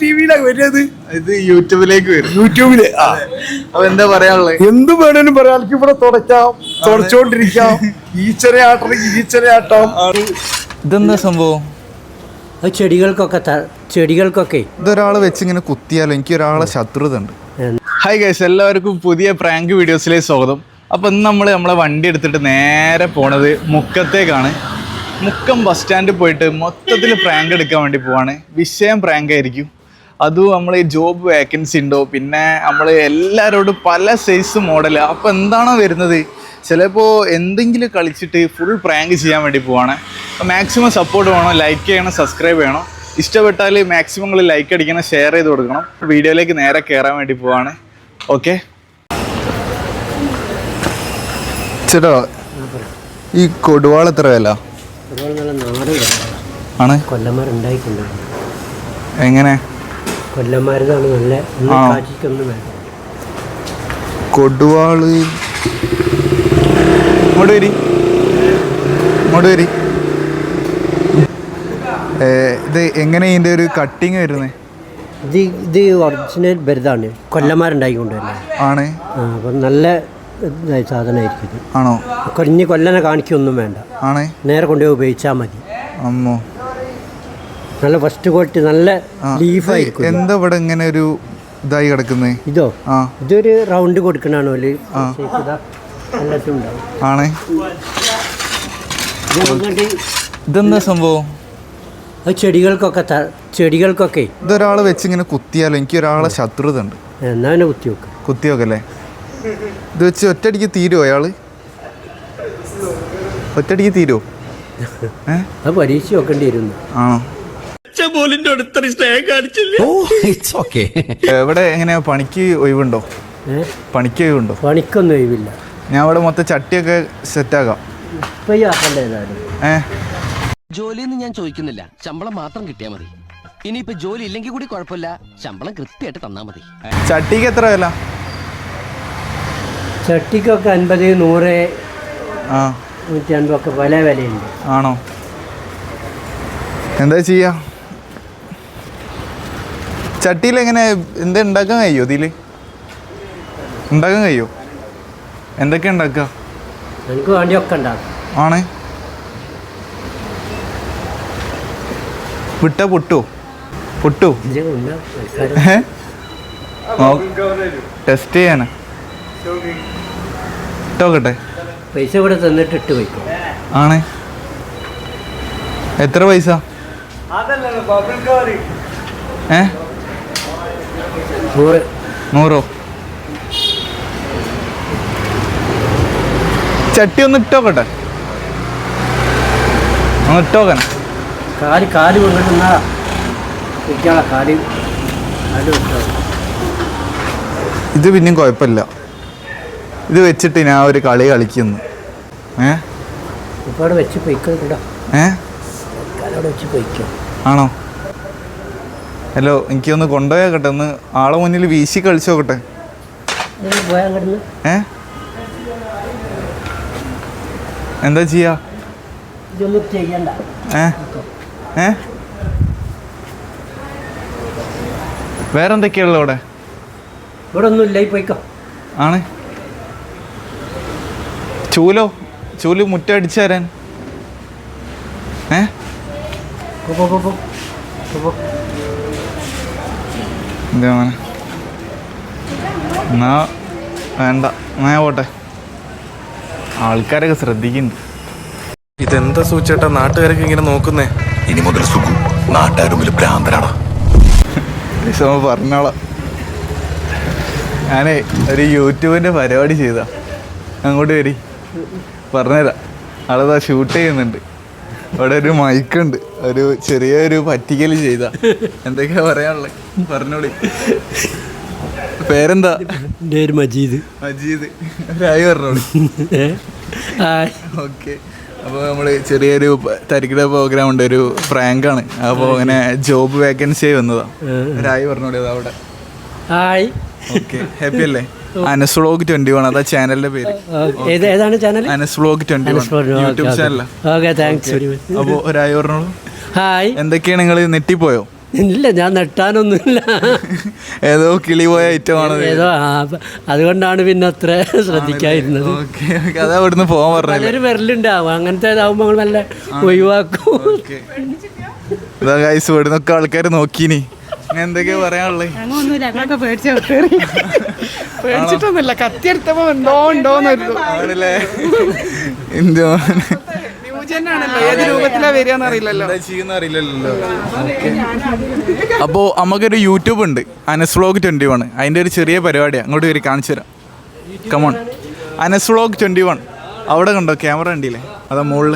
T വിയിലാണ് വരുന്നത്? ഇത് യൂട്യൂബിലേക്ക് വരും. യൂട്യൂബിൽ. അപ്പൊ എന്താ പറയാനുള്ളത് എന്ത് വേണേലും പറയാം. എനിക്ക് ഇവിടെ തുടയ്ക്കാം തുടച്ചോണ്ടിരിക്കാം. ചെറിയ ഈച്ചരയാട്ടം. ഇതെന്താ സംഭവം? അത് ചെടികൾക്കൊക്കെ ചെടികൾക്കൊക്കെ. ഇതൊരാളെ വെച്ച് ഇങ്ങനെ കുത്തിയാലോ? എനിക്ക് ഒരാളെ ശത്രുത ഉണ്ട് ഹായ് ഗൈസ് എല്ലാവർക്കും പുതിയ പ്രാങ്ക് വീഡിയോസിലേക്ക് സ്വാഗതം. അപ്പോൾ ഇന്ന് നമ്മൾ നമ്മളെ വണ്ടി എടുത്തിട്ട് നേരെ പോണത് മുക്കത്തേക്കാണ്. മുക്കം ബസ് സ്റ്റാൻഡിൽ പോയിട്ട് മൊത്തത്തിൽ പ്രാങ്ക് എടുക്കാൻ വേണ്ടി പോവാണ്. വിഷയം പ്രാങ്ക് ആയിരിക്കും. അതും നമ്മൾ ഈ ജോബ് വേക്കൻസി ഉണ്ടോ? പിന്നെ നമ്മൾ എല്ലാവരോടും പല സൈസ് മോഡൽ അപ്പോൾ എന്താണോ വരുന്നത്? ചിലപ്പോൾ എന്തെങ്കിലും കളിച്ചിട്ട് ഫുൾ പ്രാങ്ക് ചെയ്യാൻ വേണ്ടി പോവാണ്. അപ്പോൾ മാക്സിമം സപ്പോർട്ട് വേണം ലൈക്ക് ചെയ്യണം സബ്സ്ക്രൈബ് ചെയ്യണം. ഇഷ്ടപ്പെട്ടാൽ മാക്സിമം നിങ്ങൾ ലൈക്ക് അടിക്കണം ഷെയർ ചെയ്ത് കൊടുക്കണം. വീഡിയോയിലേക്ക് നേരെ കയറാൻ വേണ്ടി പോവാണ്. ഓക്കെ ചേട്ടോ ഈ കൊടുവാൾ എത്ര വില. ആണ്. കൊല്ലന്മാരുണ്ടായിട്ടുണ്ട്. എങ്ങനെ? കൊല്ലന്മാരതാണ് നല്ല ഒന്നും ആ. കാച്ചിക്കൊന്നും വേണ്ട കൊടുവാൾ. ഇങ്ങോട്ട് വരി. ഇങ്ങോട്ട് വരി. ഏ, ഇത് എങ്ങനെ ഇതിന്റെ ഒരു കട്ടിങ് വരുന്നത് ഇത് ഇത് ഒറിജിനൽ ബരുതാണ്. കൊല്ലന്മാരുണ്ടായിക്കൊണ്ടല്ലേ ആണ്. ആ അപ്പം നല്ല ഇതായ സാധനമായിരിക്കും ഇത്. ആണോ? കൊഞ്ഞ് കൊല്ലനെ കാണിക്കൊന്നും വേണ്ട. ആണ്. നേരെ കൊണ്ടുപോയി ഉപയോഗിച്ചാൽ മതി. അമ്മോ. നല്ല ഫസ്റ്റ് ക്വാളിറ്റി നല്ല ലീഫായിരിക്കും എന്താ ഇവിടെ ഇങ്ങനെ ഒരു ഇതായി കിടക്കുന്നത് ഇതോ? ഇതൊരു റൗണ്ട് കൊടുക്കണാണോ ആണേ. ഇതെന്താ സംഭവം? അത് ചെടികൾക്കൊക്കെ ചെടികൾക്കൊക്കെ. ഇതൊരാളെ വെച്ച് ഇങ്ങനെ കുത്തിയാലോ? എനിക്ക് ഒരാളെ ശത്രുത ഉണ്ട് എന്നാ പിന്നെ കുത്തി വെക്കുക കുത്തി വെക്കല്ലേ ഇത് വെച്ച് ഒറ്റയടിക്ക് തീരുമോ അയാൾ ഒറ്റയടിക്ക് തീരുമോ അത് പരീക്ഷ വെക്കേണ്ടി വരുന്നു ആണോ? എവിടെ എങ്ങനെയാ പണിക്ക് ഒഴിവുണ്ടോ? പണിക്ക് ഒഴിവുണ്ടോ? പണിക്കൊന്നും ഒഴിവില്ല. ഞാൻ ഇവിടെ മൊത്തം ചട്ടിയൊക്കെ സെറ്റാക്കാം. ആക്കാം ഈ ആക്കണ്ട ഏതായാലും? ഏ? ജോലിയൊന്നും ഞാൻ ചോദിക്കുന്നില്ല. ശമ്പളം മാത്രം കിട്ടിയാൽ മതി. ഇനിയിപ്പോ ജോലി ഇല്ലെങ്കിൽ കൂടി കുഴപ്പമില്ല. ശമ്പളം കൃത്യമായിട്ട് തന്നാ മതി. ചട്ടിക്ക് എത്ര വില? ചട്ടിക്കൊക്കെ അൻപത് നൂറ് ആ. നൂറ്റി അൻപതൊക്കെ പല വിലയുണ്ട്. ആണോ? എന്താ ചെയ്യാ? ചട്ടിയിൽ എങ്ങനെ എന്താ ഉണ്ടാക്കാൻ കഴിയോ ഇതിൽ ഉണ്ടാക്കാൻ കഴിയോ? എന്തൊക്കെ ഉണ്ടാക്കുക? എനിക്ക് വേണ്ടിയൊക്കെ ഉണ്ടാക്കും. ആണ്. വിട്ട പൊട്ടോ? പൊട്ടോ? ടെസ്റ്റ് ചെയ്യാനാ. ഇട്ടോക്കട്ടെ. പൈസ ഇവിടെ തന്നിട്ട് ഇട്ട് വയ്ക്കും. ആണ്. എത്ര പൈസ? ഏ? നൂറ്. നൂറോ? ചട്ടി ഒന്ന് ഇട്ടോക്കട്ടെ. ഒന്ന് ഇട്ടോക്കണേ കാൽ കാൽ ഇത് പിന്നെയും കുഴപ്പമില്ല. ഇത് വെച്ചിട്ട് ഞാൻ ഒരു കളി കളിക്കുന്നു. ഏ? ഏഹ് അവിടെ വെച്ച് പൊയ്ക്കോ കേട്ടോ ഏ? വെച്ച് പൊയ്ക്കോ. ആണോ? ഹലോ എനിക്ക് എനിക്കൊന്ന് കൊണ്ടുപോയാക്കട്ടെ ഒന്ന് ആളെ മുന്നിൽ വീശി കളിച്ചു നോക്കട്ടെ. ഏ? എന്താ ചെയ്യാ? ഏ? ഏ? വേറെ എന്തൊക്കെയുള്ള അവിടെ? ഇവിടെ ഒന്നും ഇല്ല ആണ്. ചൂലോ? ചൂൽ മുറ്റം അടിച്ചു തരാൻ. ഏ? പോ, പോ, പോ, പോ. എന്നാ വേണ്ട എന്നാ ഞാൻ പോട്ടെ. ആൾക്കാരൊക്കെ ശ്രദ്ധിക്കുന്നുണ്ട്. ഇതെന്താ സൂചേട്ടാ? നാട്ടുകാരൊക്കെ ഇങ്ങനെ നോക്കുന്നേ. ഇനി മുതൽ സുഖു നാട്ടുകാർ മുമ്പിൽ ഭ്രാന്തനാണ് വിഷമ പറഞ്ഞോളാം. ഞാനേ ഒരു യൂട്യൂബിന്റെ പരിപാടി ചെയ്താ. അങ്ങോട്ട് വരി. പറഞ്ഞുതരാം. ആളതാ ഷൂട്ട് ചെയ്യുന്നുണ്ട്. അവിടെ ഒരു മൈക്കുണ്ട്. ഒരു ചെറിയൊരു പറ്റിക്കൽ ചെയ്ത. എന്തൊക്കെയാ പറയാനുള്ളത്? പറഞ്ഞോളി. പേരെന്താ? എന്റെ പേര് മജീദ്. മജീദ്. ഒരായി പറഞ്ഞോളി? ഓക്കെ. അപ്പോൾ നമ്മൾ ചെറിയൊരു തരികിട പ്രോഗ്രാം ഉണ്ട്. ഒരു പ്രാങ്കാണ്. അപ്പോൾ അങ്ങനെ ജോബ് വേക്കൻസി ആയി വന്നതാ ഒരായി പറഞ്ഞോളി അതവിടെ അവിടെ. ഹായ്. ഓക്കെ. ഹാപ്പി അല്ലേ? അനസ് വ്ളോഗ് ട്വന്റി വൺ അതാ ചാനലിന്റെ പേര്. ഏത് ഏതാണ് channel Anas vlog twenty one YouTube ചാനലാ okay thanks very much അപ്പോൾ ഒരായി പറഞ്ഞോളൂ ഹായ് എന്തൊക്കെയാണ് നിങ്ങൾ നെറ്റിപ്പോയോ ഇല്ല ഞാൻ നെട്ടാനൊന്നുമില്ല ഏതോ കിളി പോയ ഐറ്റമാണ് ഏതോ അതുകൊണ്ടാണ് പിന്നെ അത്ര ശ്രദ്ധിക്കാതിരുന്നത്. അതാ ഇവിടുന്ന് പോകാൻ പറഞ്ഞത്. ഒരു വിരലുണ്ടാവും അങ്ങനത്തെ ഇതാവുമ്പോൾ നമ്മൾ നല്ല ഒഴിവാക്കും. ഇതാ ഗൈസ് ഇവിടുന്നൊക്കെ ആൾക്കാർ നോക്കീനി. എന്തൊക്കെയാ പറയാനുള്ളത് ഒന്നുമില്ല ഞങ്ങളൊക്കെ പേടിച്ച പേടിച്ചിട്ടൊന്നുമില്ല. കത്തിയെടുത്തപ്പോ എന്തോ ഉണ്ടോന്നൊരു ആണല്ലേ? എന്തോ ഏത് രൂപത്തിലാ വരികയെന്ന് അറിയില്ലല്ലോ. എന്താ ചെയ്യുന്ന അറിയില്ലല്ലോ. അപ്പോൾ നമുക്കൊരു യൂട്യൂബ് ഉണ്ട്. Anas vlog twenty one. അതിന്റെ ഒരു ചെറിയ പരിപാടിയാണ് അങ്ങോട്ട് കയറി കാണിച്ചു തരാം. Come on Anas vlog twenty one. അവിടെ കണ്ടോ? ക്യാമറ കണ്ടില്ലേ? അതാ മുകളിൽ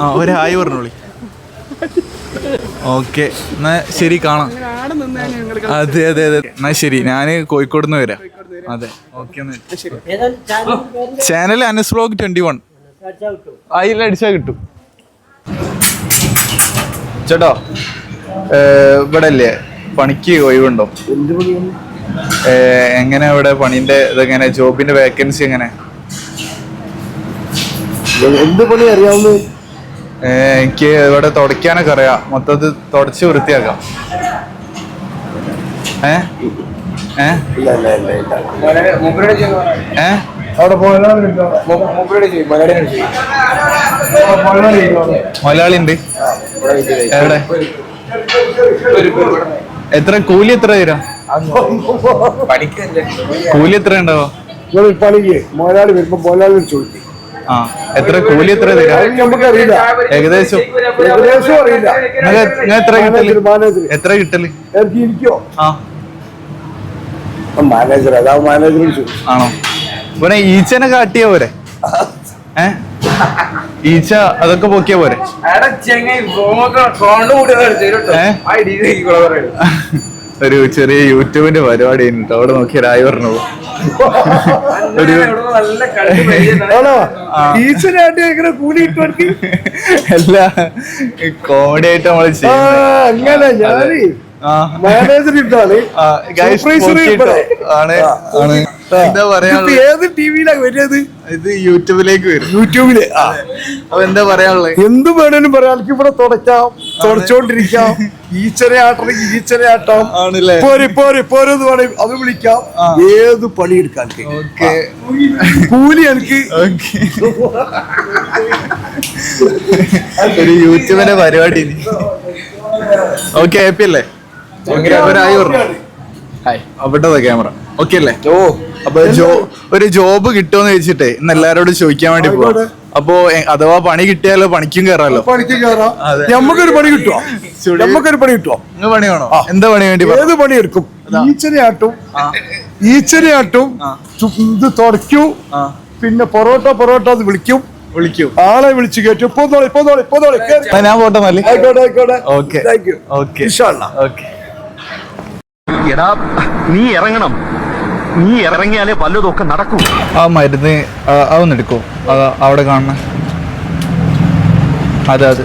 ആ ഒരു ഹായ് പറഞ്ഞോളി. ഓക്കെ എന്നാ ശരി കാണാം. അതെ അതെ അതെ. എന്നാ ശരി ഞാൻ കോഴിക്കോട് നിന്ന് വരാം. അതെ okay channel Anas blog twenty one അതിൽ അടിച്ചാൽ കിട്ടും. ചേട്ടോ ഇവിടെ അല്ലേ പണിക്ക് ഒഴിവുണ്ടോ? എങ്ങനെ ഇവിടെ പണിന്റെ ഇതെങ്ങനെ? ജോബിന്റെ വേക്കൻസി എങ്ങനെ? എന്ത് പണി അറിയാവുന്ന എനിക്ക് ഇവിടെ തുടയ്ക്കാനൊക്കെ അറിയാം. മൊത്തത്തിൽ തുടച്ച് വൃത്തിയാക്കാം. ഏ? മലയാളി ഉണ്ട്. എവിടെ? എത്ര? കൂലി എത്ര തരാം? കൂലി എത്ര ഉണ്ടാവോ? പണിക്ക് മുതലാളി വരുമ്പോ മുതലാളി ചോദിക്കും ആ എത്ര കൂലി എത്ര തരാം? നമുക്കറിയില്ല. ഏകദേശം? ഏകദേശം അറിയില്ല. നിങ്ങൾ എത്ര കിട്ടൽ? മാനേജർ എത്ര കിട്ടൽ? എനിക്ക് ഇരിക്കോ? ആ. മാനേജർ അതാ മാനേജർ ആണോ? പിന്നെ ഈച്ചനെ കാട്ടിയ പോരെ? ഏ? ഈച്ച അതൊക്കെ പൊക്കിയ പോരെ? ഒരു ചെറിയ യൂട്യൂബിന്റെ പരിപാടി ഉണ്ട് അവിടെ നോക്കിയ രായി പറഞ്ഞു ഒരു ആണോ? ടീച്ചറായിട്ട് കൂലി ഇട്ടു എല്ലാ കോമഡി ആയിട്ട് നമ്മൾ ചെയ്യുന്നത്. അങ്ങനെ ഞാൻ എന്താ പറയാനുള്ളത്? ഏത് ടിവിയിലാണ് വരുന്നത്? ഇത് യൂട്യൂബിലേക്ക് വരും. യൂട്യൂബിൽ. ആ. അപ്പൊ എന്താ പറയാനുള്ളത്? എന്ത് വേണേലും പറയാം. എനിക്ക് ഇവിടെ തുടയ്ക്കാം തുടച്ചോണ്ടിരിക്കാം. ഈച്ചനെ ആട്ടണമെങ്കിൽ ഈച്ചനെ ആട്ടാം ആണല്ലേ? പോരെ പോരെ പോരെന്ന് പറയും അത് വിളിക്കാം. ഏത് പണിയെടുക്കാൻ കൂലി എനിക്ക് ഒരു യൂട്യൂബിന്റെ പരിപാടി. ഓക്കെ ഹാപ്പി അല്ലേ? അവിട്ടതാ ക്യാമറ ഓക്കെ അല്ലേ? ഓ അപ്പൊ ജോ ഒരു ജോബ് കിട്ടുമെന്ന് വെച്ചിട്ടേ ഇന്ന് എല്ലാരോടും ചോദിക്കാൻ വേണ്ടി പോവാ. അപ്പൊ അഥവാ പണി കിട്ടിയാലോ പണിക്കും കേറാലോ? പണിക്കും കയറാം അതെ. നമ്മക്കൊരു പണി കിട്ടുമോ നമുക്കൊരു പണി കിട്ടുമോ നിങ്ങൾ പണി വേണോ? എന്താ പണി വേണ്ടി ഏത് പണി എടുക്കും ആട്ടും ചു- ഇത് തുടയ്ക്കും പിന്നെ പൊറോട്ട പൊറോട്ട അത് വിളിക്കും. വിളിക്കും. ആളെ വിളിച്ചു കേട്ടു ഇപ്പൊ ഇപ്പൊ പോന്നോളി ഞാൻ പോട്ടെ മല്ലി. ആയിക്കോട്ടെ ആയിക്കോട്ടെ. Okay thank you okay. Okay എടാ നീ ഇറങ്ങണം. നീ ഇറങ്ങിയാലേ വല്ലതൊക്കെ നടക്കൂ. ആ മരുന്ന് അതൊന്ന് എടുക്കോ. അവിടെ കാണണ. അതെ അതെ.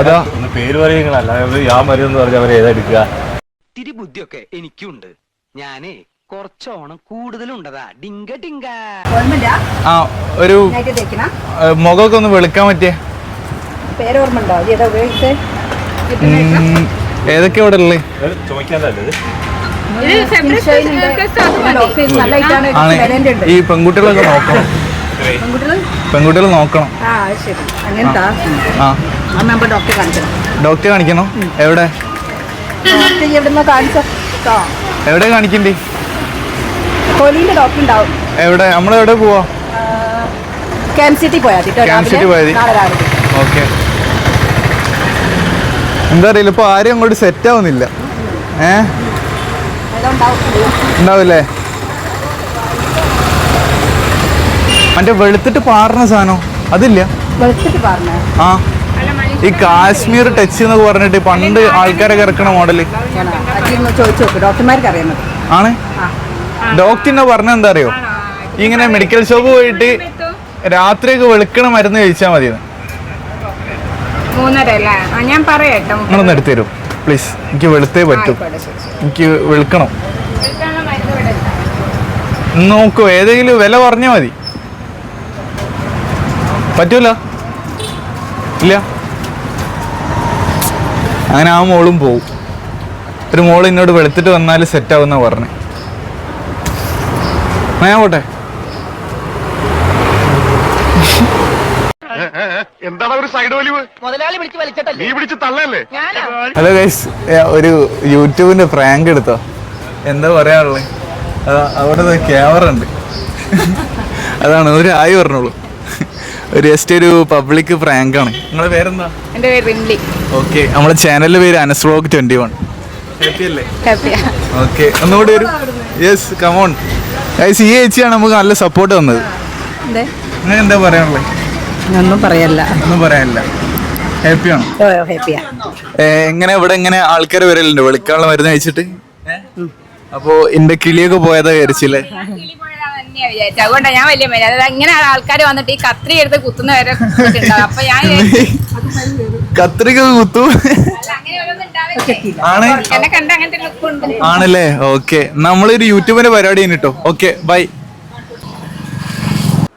അതാ. ഒന്ന് പേര് പറയുകളല്ല ഞാൻ മരുന്ന് പറഞ്ഞ അവരെ ഏതെടുക്കുക ഇത്തിരി ബുദ്ധിയൊക്കെ എനിക്കുണ്ട്. ഞാനേ കുറച്ചോണം കൂടുതലുണ്ടതാ. ഡിങ്ക ഡിങ്ക. ആ ഒരു മുഖമൊക്കെ ഒന്ന് വെളുക്കാൻ പറ്റിയ? പേരോർമ്മ ഉണ്ടോ ഉപയോഗിച്ചേ? ഏതൊക്കെ ഇവിടെ ഉള്ളത് ഈ പെൺകുട്ടികളൊക്കെ നോക്കണം. പെൺകുട്ടികൾ നോക്കണം. ഡോക്ടറെ കാണിക്കണം. ഡോക്ടറെ കാണിക്കണോ? എവിടെ? എവിടെ കാണിക്കണ്ടേ? എവിടെ? നമ്മളെവിടെ പോവാ? കെ എം സി ടി പോയാൽ ഓക്കെ. എന്താ അറിയില്ല ഇപ്പൊ ആരും അങ്ങോട്ട് സെറ്റ് ആവുന്നില്ല. ഏ? ഉണ്ടാവില്ലേ മറ്റേ വെളുത്തിട്ട് പാറുന്ന സാധനം അതില്ല. ആ. ഈ കാശ്മീർ ടച്ച് എന്നൊക്കെ പറഞ്ഞിട്ട് പണ്ട് ആൾക്കാരൊക്കെ ഇറക്കണ മോഡൽ ആണ്? ഡോക്ടറിനെ പറഞ്ഞ എന്താ അറിയോ? ഇങ്ങനെ മെഡിക്കൽ ഷോപ്പ് പോയിട്ട് രാത്രിയൊക്കെ വെളുക്കണ മരുന്ന് കഴിച്ചാൽ മതി മൂന്നര അല്ലേ? ഞാൻ പറയട്ടോ നിങ്ങളൊന്ന് എടുത്തു തരും പ്ലീസ് എനിക്ക് വെളുത്തേ പറ്റും. എനിക്ക് വെളുക്കണം. നോക്കൂ ഏതെങ്കിലും വില പറഞ്ഞാൽ മതി. പറ്റൂല? ഇല്ല? അങ്ങനെ ആ മോളും പോവും. ഒരു മോൾ എന്നോട് വെളുത്തിട്ട് വന്നാൽ സെറ്റ് ആവുന്ന പറഞ്ഞു. ഞാൻ പോട്ടെ? എന്താണ് ഒരു സൈഡ് വലിവ്? നീ പിടിച്ച് തള്ളല്ലേ? ഹലോ ഗൈസ് ഒരു യൂട്യൂബിന്റെ പ്രാങ്ക് എടുത്തോ? എന്താ പറയാനുള്ളത് അവിടെ ക്യാമറ ഉണ്ട്. അതാണ് ഒരു ആയി പറഞ്ഞോളൂ. ഒരു ജസ്റ്റ് ഒരു പബ്ലിക് പ്രാങ്കാണ് നിങ്ങളെ പേരെന്താ? എന്റെ പേര് റിംലി. ഓക്കെ നമ്മളെ ചാനലിന്റെ പേര് അനസ്ലോഗ് ട്വന്റി വൺ ഓക്കെ ഒന്നുകൂടി ഒരു യെസ് കമോൺ ഗൈസ് ഈ ചേച്ചിയാണ് നമുക്ക് നല്ല സപ്പോർട്ട് തന്നത്. എന്താ? പറയാനുള്ളത് ഒന്നും പറയല്ല. ഒന്നും പറയാനില്ല ഹാപ്പിയാണോ ഓ ഹാപ്പിയാ എങ്ങനെ ഇവിടെ എങ്ങനെ ആൾക്കാർ വരലുണ്ട്? വെളുക്കാനുള്ള മരുന്ന് കഴിച്ചിട്ട്? അപ്പോ എന്റെ കിളിയൊക്കെ പോയതാ വിചാരിച്ചില്ലേ അതുകൊണ്ടാണ് ഞാൻ വലിയ മര്യാദ അതായത് ഇങ്ങനെ ആൾക്കാർ വന്നിട്ട് ഈ കത്രി എടുത്ത് കുത്തുന്ന വരെ ഉണ്ടാവും അപ്പൊ ഞാൻ കത്രിക കുത്തു ആണല്ലേ? ഓക്കെ നമ്മളൊരു യൂട്യൂബിന്റെ പരിപാടി കേട്ടോ ഓക്കെ ബൈ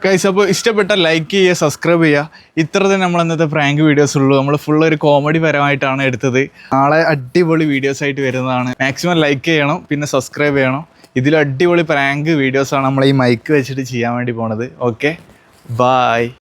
കൈസ് അപ്പോൾ ഇഷ്ടപ്പെട്ട ലൈക്ക് ചെയ്യുക സബ്സ്ക്രൈബ് ചെയ്യുക. ഇത്ര തന്നെ നമ്മൾ ഇന്നത്തെ പ്രാങ്ക് വീഡിയോസ് ഉള്ളൂ. നമ്മൾ ഫുൾ ഒരു കോമഡി പരമായിട്ടാണ് എടുത്തത്. നാളെ അടിപൊളി വീഡിയോസ് ആയിട്ട് വരുന്നതാണ്. മാക്സിമം ലൈക്ക് ചെയ്യണം പിന്നെ സബ്സ്ക്രൈബ് ചെയ്യണം. ഇതിൽ അടിപൊളി പ്രാങ്ക് വീഡിയോസാണ് നമ്മൾ ഈ മൈക്ക് വെച്ചിട്ട് ചെയ്യാൻ വേണ്ടി പോണത്. Okay bye